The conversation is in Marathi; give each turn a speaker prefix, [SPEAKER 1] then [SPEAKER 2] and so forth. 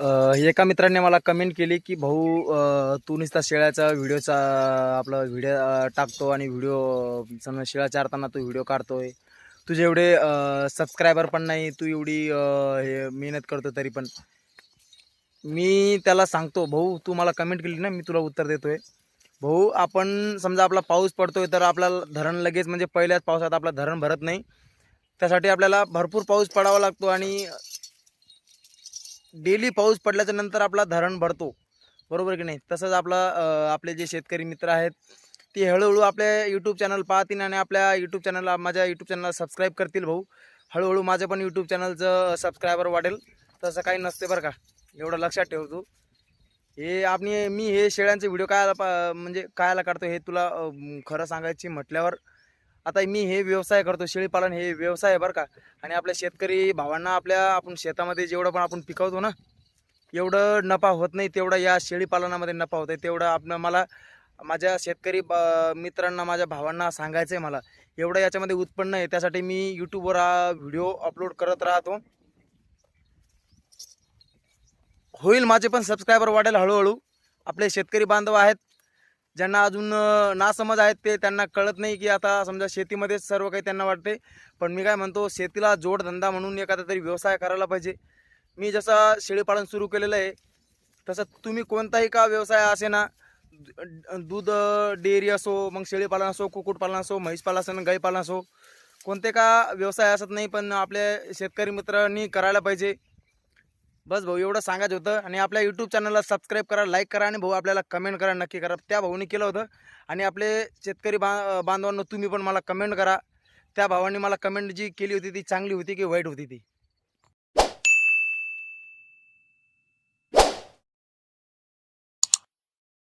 [SPEAKER 1] एका मित्राने मला कमेंट केली की भाऊ तू नुसता शेळ्याचा व्हिडिओचा आपला व्हिडिओ टाकतो आणि व्हिडिओ समजा शेळ्या चारताना तू व्हिडिओ काढतोय. तुझे एवढे सबस्क्रायबर पण नाही तू एवढी हे मेहनत करतो तरी पण. मी त्याला सांगतो भाऊ तू मला कमेंट केली ना मी तुला उत्तर देतोय. भाऊ आपण समजा आपला पाऊस पडतोय तर आपल्याला धरण लगेच म्हणजे पहिल्याच पावसात आपला धरण भरत नाही. त्यासाठी आपल्याला भरपूर पाऊस पडावा लागतो आणि डेली पाऊस पडल्याच्या नंतर आपला धरण भरतो. बरोबर की नाही? तसंच आपला आपले जे शेतकरी मित्र आहेत ते हळूहळू आपल्या यूट्यूब चॅनल पाहतील आणि आपल्या यूट्यूब चॅनलला माझ्या यूट्यूब चॅनलला सबस्क्राईब करतील भाऊ. हळूहळू माझं पण यूट्यूब चॅनलचं सबस्क्रायबर वाढेल. तसं काही नसते बरं का? एवढं लक्षात ठेवतो हे आपण मी हे शेळ्यांचे व्हिडिओ काय म्हणजे कायला काढतो हे तुला खरं सांगायची म्हटल्यावर आता मी हे व्यवसाय करतो शेळीपालन हे व्यवसाय आहे बरं का. आणि आपल्या शेतकरी भावांना आपल्या आपण शेतामध्ये जेवढं पण आपण पिकवतो ना एवढं नफा होत नाही तेवढं या शेळीपालनामध्ये नफा होत आहे. तेवढं आपण मला माझ्या शेतकरी ब- मित्रांना माझ्या भावांना सांगायचं आहे मला. एवढं याच्यामध्ये उत्पन्न आहे. त्यासाठी मी यूट्यूबवर हा व्हिडिओ अपलोड करत राहतो. होईल माझे पण सबस्क्रायबर वाढेल हळूहळू. आपले शेतकरी बांधव आहेत. ज्यांना अजून नासमज आहेत ते त्यांना कळत नाही की आता समजा शेतीमध्येच सर्व काही त्यांना वाटते पण मी काय म्हणतो शेतीला जोडधंदा म्हणून एखादा तरी व्यवसाय करायला पाहिजे. मी जसा शेळीपालन सुरू केलेलं आहे तसं तुम्ही कोणताही का व्यवसाय असे ना दूध डेअरी असो मग शेळीपालन असो कुक्कुटपालन असो म्हैसपालन असो गाईपालन असो कोणते का व्यवसाय असत नाही पण आपल्या शेतकरी मित्रांनी करायला पाहिजे. बस भाऊ एवढं सांगायचं होतं. आणि आपल्या यूट्यूब चॅनलला सबस्क्राईब करा लाईक करा आणि भाऊ आपल्याला कमेंट करा नक्की करा. त्या भाऊनी केलं होतं. आणि आपले शेतकरी बा बांधवांना तुम्ही पण मला कमेंट करा. त्या भावांनी मला कमेंट जी केली होती ती चांगली होती की वाईट होती ती?